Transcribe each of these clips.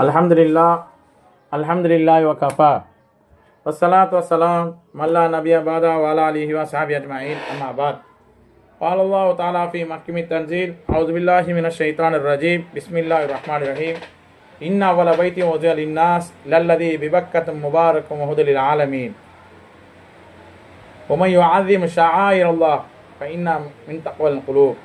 الحمد لله الحمد لله وكفى والصلاة والسلام لا نبي بعد وعلى آله وصحبه أجمعين أما بعد قال الله تعالى في محكم التنزيل أعوذ بالله من الشيطان الرجيم بسم الله الرحمن الرحيم إن أول بيت وضع للناس للذي ببكة مبارك وهدى للعالمين ومن يعظم شعائر الله فإن من تقوى القلوب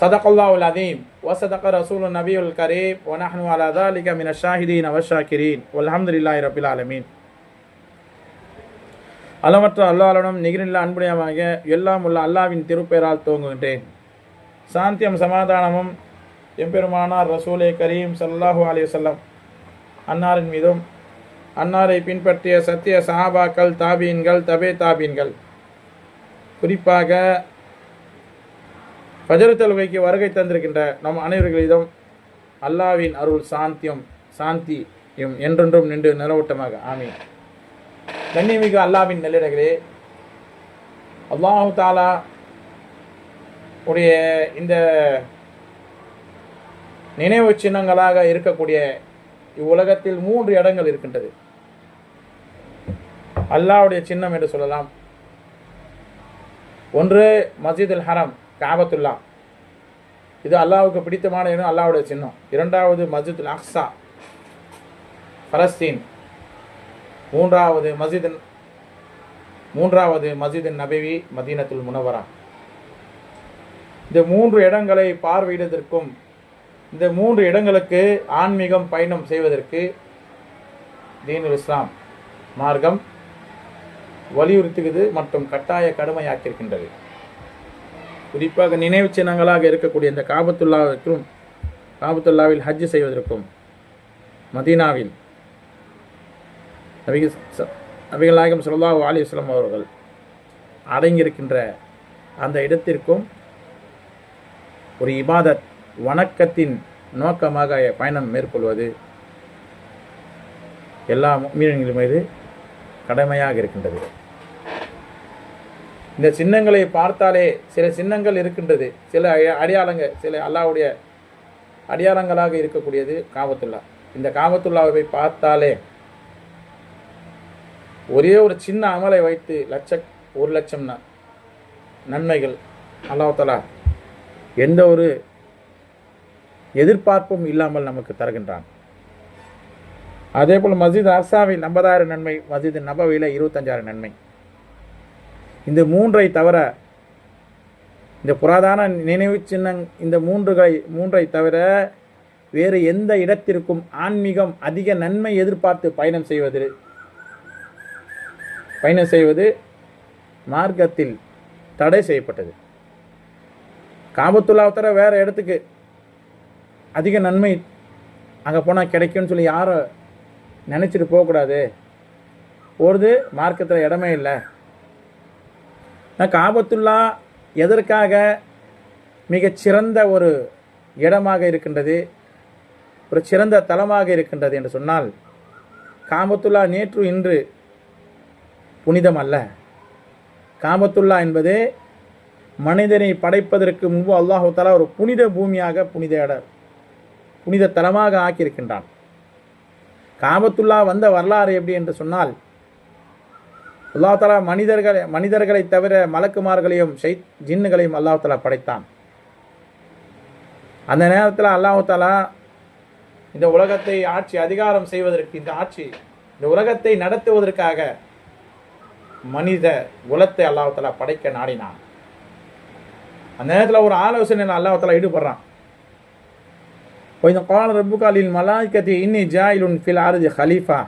சதகல்லாவுல் அதீம் வசதக ரசூல் நபியுல் கரீம் ஒனஹனு அலதா அலிக மின ஷாஹிதீன் அவஷாக்கிரீன் அலமதுல்லாஹி ரபில் ஆலமீன் அளவற்ற அல்லாவிடம் நிகரில்லா அன்புடையமாக எல்லாம் உள்ள அல்லாவின் திருப்பெயரால் தோங்குகின்றேன் சாந்தியம் சமாதானமும் எம்பெருமானார் ரசூலே கரீம் சல்லாஹூ அலி வல்லம் அன்னாரின் மீதும் அன்னாரை பின்பற்றிய சத்திய சஹாபாக்கள் தாபீன்கள் தபே தாபீன்கள். குறிப்பாக ஃபஜர் தொழுகைக்கு வருகை தந்திருக்கின்ற நம் அனைவர்களிடம் அல்லாவின் அருள் சாந்தியும் சாந்தியும் என்றென்றும் நின்று நிலவட்டமாக. ஆமீன். கண்ணியமிகு அல்லாவின் நெல்லிடங்களே அல்லாஹு தாலா உடைய இந்த நினைவு சின்னங்களாக இருக்கக்கூடிய இவ்வுலகத்தில் மூன்று இடங்கள் இருக்கின்றது. அல்லாஹ்வுடைய சின்னம் என்று சொல்லலாம். ஒன்று மஸ்ஜிதுல் ஹரம். காபத்துல்லா. இது அல்லாவுக்கு பிடித்தமான இடம் அல்லாவுடைய சின்னம். இரண்டாவது மஸ்ஜித் அக்ஸா பலஸ்தீன். மூன்றாவது மஸ்ஜித் மூன்றாவது மஸ்ஜித் நபிவி மதீனத்துல் முனவரா. இந்த மூன்று இடங்களை பார்வையிடுவதற்கும் இந்த மூன்று இடங்களுக்கு ஆன்மீகம் பயணம் செய்வதற்கு தீனுல் இஸ்லாம் மார்க்கம் வலியுறுத்துகிறது மற்றும் கட்டாய கடுமையாக்கியிருக்கின்றது. குறிப்பாக நினைவு சின்னங்களாக இருக்கக்கூடிய இந்த காபத்துல்லாவிற்கும் காபத்துல்லாவில் ஹஜ் செய்வதற்கும் மதீனாவில் நபிகள் ச- நபிகள் நாயகம் ஸல்லல்லாஹு அவர்கள் அடங்கியிருக்கின்ற அந்த இடத்திற்கும் ஒரு இபாதத் வணக்கத்தின் நோக்கமாக பயணம் மேற்கொள்வது எல்லா மீனங்கள் மீது கடமையாக இருக்கின்றது. இந்த சின்னங்களை பார்த்தாலே சில சின்னங்கள் இருக்கின்றது. சில அடையாளங்கள் சில அல்லாவுடைய அடையாளங்களாக இருக்கக்கூடியது காபத்துல்லா. இந்த காபத்துல்லாவை பார்த்தாலே ஒரே ஒரு சின்ன அமலை வைத்து லட்ச ஒரு லட்சம் ந- நன்மைகள் அல்லாஹலா எந்த ஒரு எதிர்பார்ப்பும் இல்லாமல் நமக்கு தருகின்றான். அதே போல் மஸ்ஜித் அர்சாவில் ஐம்பதாயிரம் நன்மை மஸ்ஜித் நபவியில் இருபத்தஞ்சாயிரம் நன்மை. இந்த மூன்றை தவிர இந்த புராதான நினைவு சின்னம் இந்த மூன்றுகளை மூன்றை தவிர வேறு எந்த இடத்திற்கும் ஆன்மீகம் அதிக நன்மை எதிர்பார்த்து பயணம் செய்வது பயணம் செய்வது மார்க்கத்தில் தடை செய்யப்பட்டது. காபத்துல்லாவை தவிர வேறு இடத்துக்கு அதிக நன்மை அங்கே போனால் கிடைக்கும்னு சொல்லி யாரும் நினச்சிட்டு போகக்கூடாது. போகிறது மார்க்கத்தில் இடமே இல்லை. காபத்துல்லா எதற்காக மிகச் சிறந்த ஒரு இடமாக இருக்கின்றது ஒரு சிறந்த தலமாக இருக்கின்றது என்று சொன்னால் காபத்துல்லா நேற்று இன்று புனிதம் அல்ல காபத்துல்லா என்பது மனிதனை படைப்பதற்கு முன்பு அல்லாஹு ஒரு புனித பூமியாக புனித இட புனித தலமாக ஆக்கியிருக்கின்றான். காபத்துல்லா வந்த வரலாறு எப்படி என்று சொன்னால் அல்லா தலா மனிதர்களை மனிதர்களை தவிர மலக்குமார்களையும் ஷை ஜின்னுகளையும் அல்லாஹாலா படைத்தான். அந்த நேரத்தில் அல்லாஹாலா இந்த உலகத்தை ஆட்சி அதிகாரம் செய்வதற்கு இந்த ஆட்சி இந்த உலகத்தை நடத்துவதற்காக மனித குலத்தை அல்லாஹாலா படைக்க நாடினான். அந்த நேரத்தில் ஒரு ஆலோசனை அல்லாஹாலா ஈடுபடுறான். கொஞ்சம் கால ரப்புகாலில் மலாய்கத்தி இன்னி ஜாயிலுன் ஃபில் ஆரதி ஹலீஃபா.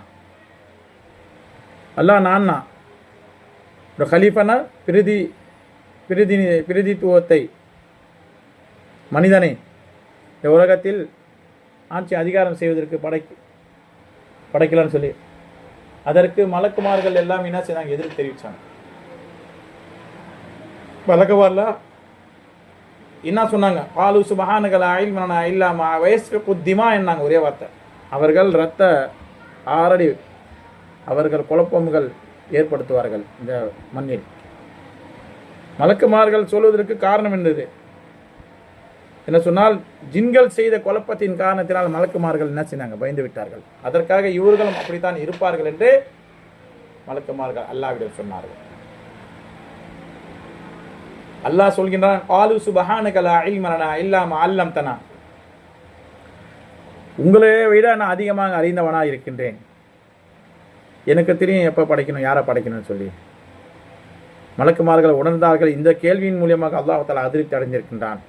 அல்லாஹ் நான்னா ஒரு ஹலீஃபானா பிரதி பிரதி பிரதித்துவத்தை. மனிதனை இந்த உலகத்தில் ஆட்சி அதிகாரம் செய்வதற்கு படை படைக்கலான்னு சொல்லி. அதற்கு மலக்குமார்கள் எல்லாம் என்ன செய்தாங்க? எதிர்ப்பு தெரிவித்தாங்க மலக்குமார்லாம் என்ன சொன்னாங்க? பாலு சுபஹானகல ஆயில் இல்லாம வயசு புத்திமா என்னாங்க ஒரே வார்த்தை. அவர்கள் இரத்த ஆறடி அவர்கள் குழப்பங்கள் ஏற்படுத்துவார்கள் இந்த மண்ணில். மலக்குமார்கள் சொல்வதற்கு காரணம் என்னது? என்ன சொன்னால் ஜின்கள் செய்த குழப்பத்தின் காரணத்தினால் மலக்குமார்கள் என்ன செய்தாங்க? பயந்து விட்டார்கள். அதற்காக இவர்களும் அப்படித்தான் இருப்பார்கள் என்று மலக்குமார்கள் அல்லாவிடம் சொன்னார்கள். அல்லாஹ் சொல்கின்றான் ஆலு சுபஹானுகளா லா இல்லாம லனா இல்லா மா உங்களை விட நான் அதிகமாக அறிந்தவனாக இருக்கின்றேன். எனக்கு தெரியும் எப்போ படைக்கணும் யாரை படைக்கணும்னு சொல்லி. மலக்குமார்கள் உணர்ந்தார்கள் இந்த கேள்வியின் மூலியமாக அல்லாஹால அதிருப்தி அடைந்திருக்கின்றான்.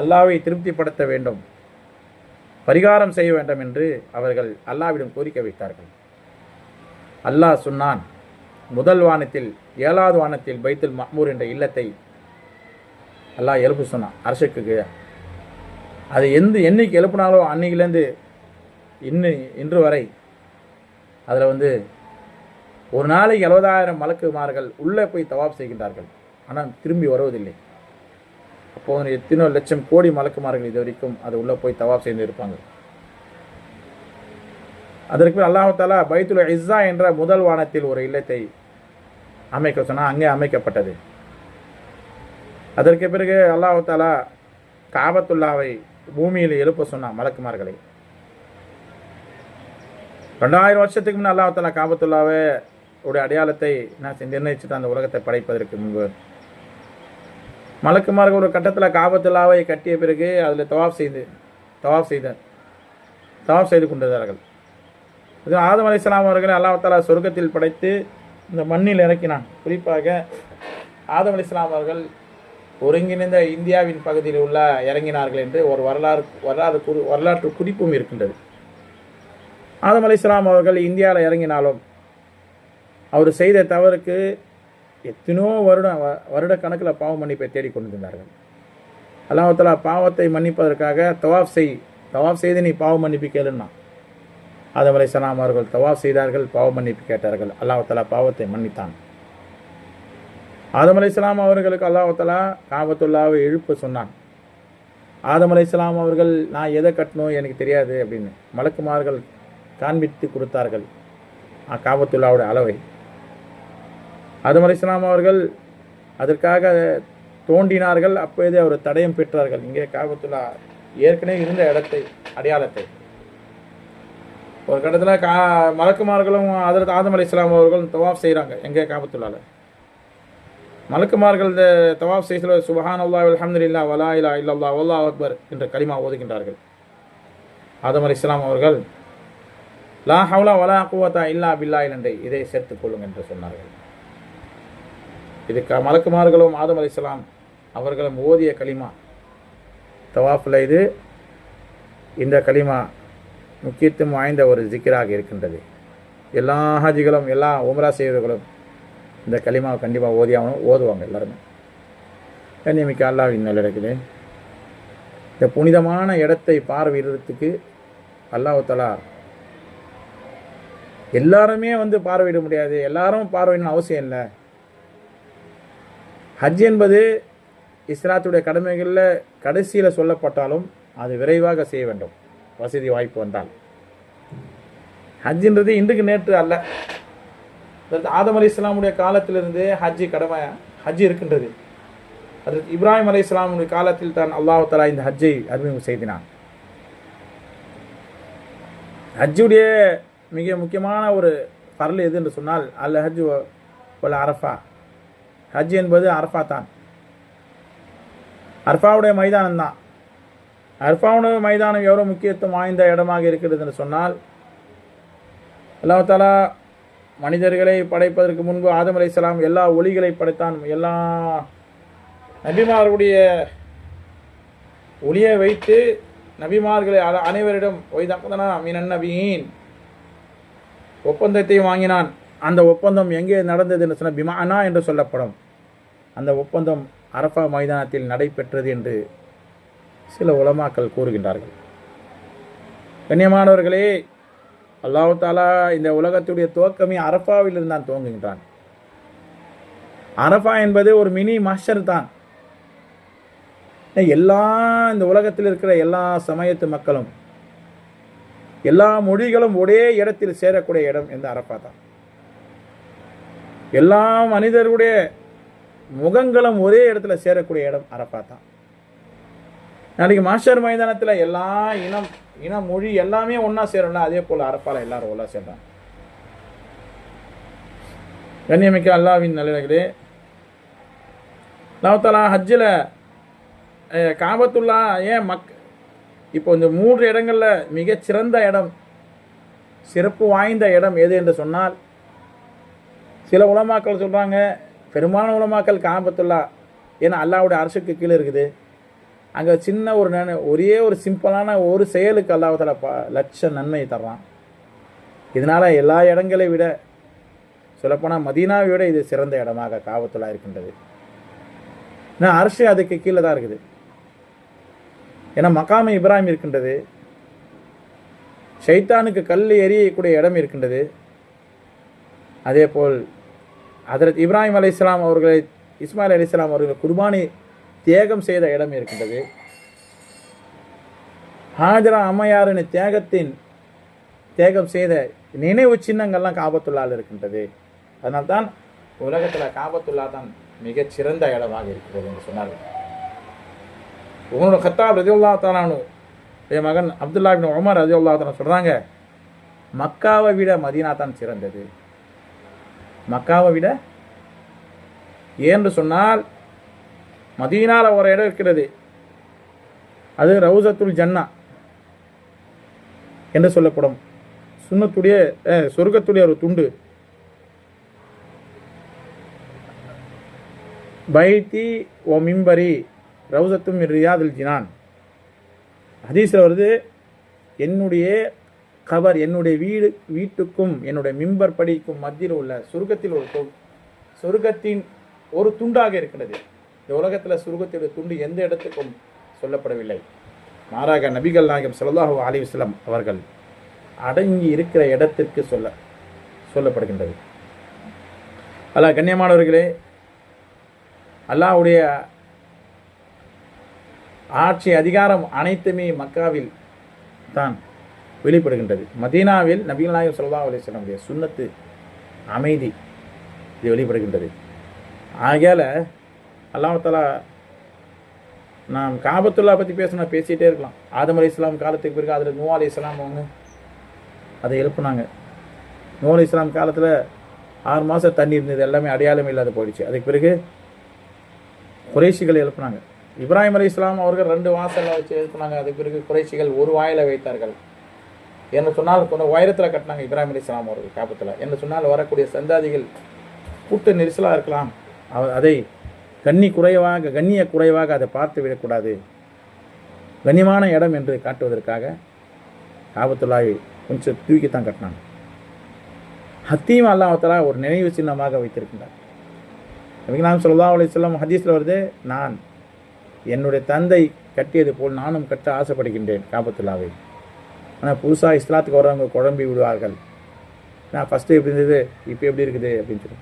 அல்லாவை திருப்திப்படுத்த வேண்டும். பரிகாரம் செய்ய வேண்டும் என்று அவர்கள் அல்லாவிடம் கோரிக்கை வைத்தார்கள். அல்லாஹ் சொன்னான் முதல் வானத்தில் ஏழாவது வானத்தில் பைத்துல் மஹ்மூர் என்ற இல்லத்தை அல்லாஹ் எழுப்பு சொன்னான் அரசுக்கு அது எந்த என்னைக்கு எழுப்புனாலோ அன்னைக்குலேருந்து இன்னும் இன்று வரை அதில் வந்து ஒரு நாளைக்கு எழுபதாயிரம் மலக்குமார்கள் உள்ளே போய் தவாப் செய்கின்றார்கள். ஆனால் திரும்பி வருவதில்லை. அப்போது எத்தனோ லட்சம் கோடி மலக்குமார்கள் இது வரைக்கும் அது உள்ளே போய் தவாப் செய்து இருப்பாங்க. அதற்கு அல்லாஹாலா பைத்துல் இஸ்ஸா என்ற முதல் வானத்தில் ஒரு இல்லத்தை அமைக்க சொன்னால் அங்கே அமைக்கப்பட்டது. அதற்கு பிறகு அல்லாஹாலா காபத்துல்லாவை பூமியில் எழுப்ப சொன்னான் மலக்குமார்களை. ரெண்டாயிரம் வருஷத்துக்கு முன்னே அல்லாஹாலா காபத்துல்லாவே உடைய அடையாளத்தை நான் நிர்ணயிச்சுட்டு அந்த உலகத்தை படைப்பதற்கு முன்பு. மலக்குமார்கள் ஒரு கட்டத்தில் காபத்துல்லாவை கட்டிய பிறகு அதில் தவாப் செய்து தவாப் செய்தார் தவாப் செய்து கொண்டிருந்தார்கள். இது ஆதம் அலிஸ்லாம் அவர்களை அல்லாஹாலா சொர்க்கத்தில் படைத்து இந்த மண்ணில் இறக்கினான். குறிப்பாக ஆதம் அலிஸ்லாம் அவர்கள் ஒருங்கிணைந்த இந்தியாவின் பகுதியில் உள்ள இறங்கினார்கள் என்று ஒரு வரலாறு வரலாறு குறி வரலாற்று குறிப்பும் இருக்கின்றது. ஆதம் அலிஸ்லாம் அவர்கள் இந்தியாவில் இறங்கினாலும் அவர் செய்த தவறுக்கு எத்தனையோ வருடம் வ- வருட கணக்கில் பாவ மன்னிப்பை தேடிக் கொண்டிருந்தார்கள். அல்லாஹாலா பாவத்தை மன்னிப்பதற்காக தவாப் செய் தவாப் செய்து நீ பாவ மன்னிப்பு கேளுன்னா. ஆதம் அலைஹிஸ்ஸலாம் அவர்கள் தவாப் செய்தார்கள் பாவ மன்னிப்பு கேட்டார்கள். அல்லாஹாலா பாவத்தை மன்னித்தான். ஆதம் இஸ்லாம் அவர்களுக்கு அல்லாஹாலா காபத்துல்லாவை எழுப்ப சொன்னான். ஆதம் அலைஹிஸ்ஸலாம் அவர்கள் நான் எதை கட்டணும் எனக்கு தெரியாது அப்படின்னு மலக்குமார்கள் காண்பித்து கொடுத்தார்கள். காபத்துல்லாவுடைய அளவை. ஆதம் அலிஸ்லாம் அவர்கள் அதற்காக தோண்டினார்கள். அப்போதே அவர் தடயம் பெற்றார்கள். இங்கே காபத்துல்லா ஏற்கனவே இருந்த இடத்தை அடையாளத்தை. ஒரு கட்டத்தில் கா மலக்குமார்களும் அதற்கு ஆதம் அலைஹிஸ்ஸலாம் அவர்களும் தவாஃப் செய்கிறாங்க எங்கே? காபத்துள்ளால மலக்குமார்கள் இந்த தவாஃப் செய்ய சுபஹான் அல்லா அல்ஹம்துலில்லா வலா இலா இல்லல்லா வல்லா அக்பர் என்ற கலிமா ஓதுகின்றார்கள். ஆதம் இஸ்லாம் அவர்கள் லா ஹவுலா வலா குவத்தா இல்லா பில்லா என்று இதை சேர்த்துக் கொள்ளும் என்று சொன்னார்கள். இது க மலக்குமார்களும் ஆதம் அலைஹிஸ்ஸலாம் அவர்களும் ஓதிய கலிமா தவாஃபில் இது இந்த கலிமா முக்கியத்துவம் வாய்ந்த ஒரு ஜிக்கிராக இருக்கின்றது. எல்லா ஹாஜிகளும் எல்லா உமரா செய்வர்களும் இந்த களிமாவை கண்டிப்பாக ஓதியாகணும் ஓதுவாங்க எல்லாருமே. கண்ணியமிக்க அல்லாவின் நல்லிடக்கிலே இந்த புனிதமான இடத்தை பார்வையிடுறதுக்கு அல்லாஹு தலா எல்லாருமே வந்து பார்வையிட முடியாது. எல்லாரும் பார்வையிடணும் அவசியம் இல்லை. ஹஜ் என்பது இஸ்லாத்துடைய கடமைகளில் கடைசியில் சொல்லப்பட்டாலும் அது விரைவாக செய்ய வேண்டும். வசதி வாய்ப்பு வந்தால். ஹஜ்ஜின்றது இன்றைக்கு நேற்று அல்ல. ஆதம் அலி இஸ்லாமுடைய காலத்திலிருந்து ஹஜ்ஜி கடமை ஹஜ் இருக்கின்றது. அது இப்ராஹிம் அலி இஸ்லாமுடைய காலத்தில் தான் அல்லாஹ் இந்த ஹஜ்ஜை அறிமுகம் செய்தினான். ஹஜ்ஜுடைய மிக முக்கியமான ஒரு பரல் எது என்று சொன்னால் அல் ஹஜ் ஒல் அரஃபா. ஹஜ் என்பது அரஃபா தான். அர்ஃபாவுடைய மைதானம் தான். அர்ஃபாவுடைய மைதானம் எவ்வளோ முக்கியத்துவம் வாய்ந்த இடமாக இருக்கிறது என்று சொன்னால் அல்லாஹ் தாலா மனிதர்களை படைப்பதற்கு முன்பு ஆதம் அலைஹிஸ்ஸலாம் எல்லா ஒளிகளை படைத்தான். எல்லா நபிமார்களுடைய ஒளியை வைத்து நபிமார்களை அனைவரிடம் ஒய்தனா மீனன் நபியின் ஒப்பந்தத்தையும் வாங்கினான். அந்த ஒப்பந்தம் எங்கே நடந்தது என்று சொன்ன பிமானா என்று சொல்லப்படும். அந்த ஒப்பந்தம் அரஃபா மைதானத்தில் நடைபெற்றது என்று சில உலமாக்கள் கூறுகின்றார்கள். கண்ணியமானவர்களே அல்லாஹு தாலா இந்த உலகத்துடைய துவக்கமே அரஃபாவிலிருந்து தான் துவங்குகின்றான். அரஃபா என்பது ஒரு மினி மஷர் தான். எல்லா இந்த உலகத்தில் இருக்கிற எல்லா சமயத்து மக்களும் எல்லா மொழிகளும் ஒரே இடத்தில் சேரக்கூடிய இடம் இந்த அரப்பா தான். எல்லா மனிதருடைய முகங்களும் ஒரே இடத்துல சேரக்கூடிய இடம் அரப்பா தான். நாளைக்கு மாஸ்டர் மைதானத்தில் எல்லா இனம் இன மொழி எல்லாமே ஒன்றா சேரும்ல அதே போல் அரப்பால் எல்லாரும் ஒன்றா சேர்றாங்க கண்ணியமிக்க அல்லாவின் நல்லே நவத்தலா ஹஜ்ஜில் காபத்துல்லா ஏன் மக் இப்போ இந்த மூன்று இடங்களில் மிகச்சிறந்த இடம் சிறப்பு வாய்ந்த இடம் எது என்று சொன்னால் சில உலமாக்கள் சொல்கிறாங்க பெரும்பாலான உலமாக்கள் காபத்துல்லா ஏன்னா அல்லாவுடைய அரசுக்கு கீழே இருக்குது. அங்கே சின்ன ஒரு நன ஒரே ஒரு சிம்பிளான ஒரு செயலுக்கு அல்லாஹால ப லட்ச நன்மை தர்றான். இதனால் எல்லா இடங்களை விட சொல்லப்போனால் மதீனாவை விட இது சிறந்த இடமாக காபத்துல்லா இருக்கின்றது. ஏன்னா அரசு அதுக்கு கீழே தான் இருக்குது. ஏன்னா மக்காம இப்ராஹிம் இருக்கின்றது. ஷைத்தானுக்கு கல் எறியக்கூடிய இடம் இருக்கின்றது. அதே போல் அதரத் இப்ராஹிம் அலை இஸ்லாம் அவர்களை இஸ்மாயில் அலி இஸ்லாம் அவர்கள் குர்பானி தியாகம் செய்த இடம் இருக்கின்றது. ஹாஜரா அம்மையாரின் தியாகத்தின் தியாகம் செய்த நினைவு சின்னங்கள்லாம் காபத்துள்ளால் இருக்கின்றது. அதனால்தான் உலகத்தில் காபத்துள்ளா தான் மிகச்சிறந்த இடமாக இருக்கிறது என்று சொன்னார்கள். உங்களோட கத்தாப் ரஜியுல்லா தாலானு என் மகன் அப்துல்லா பின் உமர் ரஜியுல்லா தாலா சொல்கிறாங்க மக்காவை விட மதீனா தான் சிறந்தது. மக்காவை விட ஏன்று சொன்னால் மதீனாவில் ஒரு இடம் இருக்கிறது. அது ரவுசத்துல் ஜன்னா என்று சொல்லப்படும். சுண்ணத்துடைய சொர்க்கத்துடைய ஒரு துண்டு. பைத்தி ஓ மிம்பரி ரவுசத்தும் ரியாதில் ஜினான். ஹதீஸில் வருது என்னுடைய கவர் என்னுடைய வீடு வீட்டுக்கும் என்னுடைய மிம்பர் படிக்கும் மத்தியில் உள்ள சுருக்கத்தில் ஒரு தொ சொர்க்கத்தின் ஒரு துண்டாக இருக்கிறது. இந்த உலகத்தில் சுருக்கத்துடைய துண்டு எந்த இடத்துக்கும் சொல்லப்படவில்லை. மாறாக நபிகள் நாயகம் ஸல்லல்லாஹு அலைஹி அவர்கள் அடங்கி இருக்கிற இடத்திற்கு சொல்ல சொல்லப்படுகின்றது. அல்ல கண்ணியமானவர்களே அல்லாஹ்வுடைய ஆட்சி அதிகாரம் அனைத்துமே மக்காவில் தான் வெளிப்படுகின்றது. மதீனாவில் நபிகள் நாயகம் சொல்லா அலைஹி சுண்ணத்து அமைதி இது வெளிப்படுகின்றது. ஆகையால் அல்லாஹாலா நாம் காபத்துல்லா பற்றி பேசினா பேசிகிட்டே இருக்கலாம். ஆதம் அலி இஸ்லாம் காலத்துக்கு பிறகு அதில் நூ அலி இஸ்லாம் அவங்க அதை எழுப்புனாங்க. நூ அலி இஸ்லாம் காலத்தில் ஆறு மாதம் தண்ணி இருந்தது. எல்லாமே அடையாளம் இல்லாத போயிடுச்சு. அதுக்கு பிறகு குறைஷிகள் எழுப்புனாங்க. இப்ராஹிம் அலி இஸ்லாம் அவர்கள் ரெண்டு வாசலில் வச்சு எழுப்புனாங்க அதுக்கு பிறகு குறைச்சிகள் ஒரு வாயில வைத்தார்கள். என்று சொன்னால் கொஞ்சம் உயரத்தில் கட்டினாங்க இப்ராஹிம் அலி இஸ்லாம் அவர்கள் காப்பத்தில். என்று சொன்னால் வரக்கூடிய சந்தாதிகள் கூட்ட நெரிசலாக இருக்கலாம். அவ- அதை கன்னி குறைவாக கண்ணிய குறைவாக அதை பார்த்து விடக்கூடாது. கண்ணியமான இடம் என்று காட்டுவதற்காக காபத்துள்ளாவை கொஞ்சம் தூக்கித்தான் கட்டினாங்க. ஹத்தீம் அல்லாஹலா ஒரு நினைவு சின்னமாக வைத்திருக்கின்றார். நபிகளாம் சொல்லா அலைஹி வஸல்லம் ஹதீஸில் வருது நான் என்னுடைய தந்தை கட்டியது போல் நானும் கட்ட ஆசைப்படுகின்றேன் காபத்துல்லாவை. ஆனால் புதுசாக இஸ்லாத்துக்கு வர்றவங்க குழம்பி விடுவார்கள். நான் ஃபஸ்ட்டு எப்படி இருந்தது இப்போ எப்படி இருக்குது அப்படின்னு சொல்லி.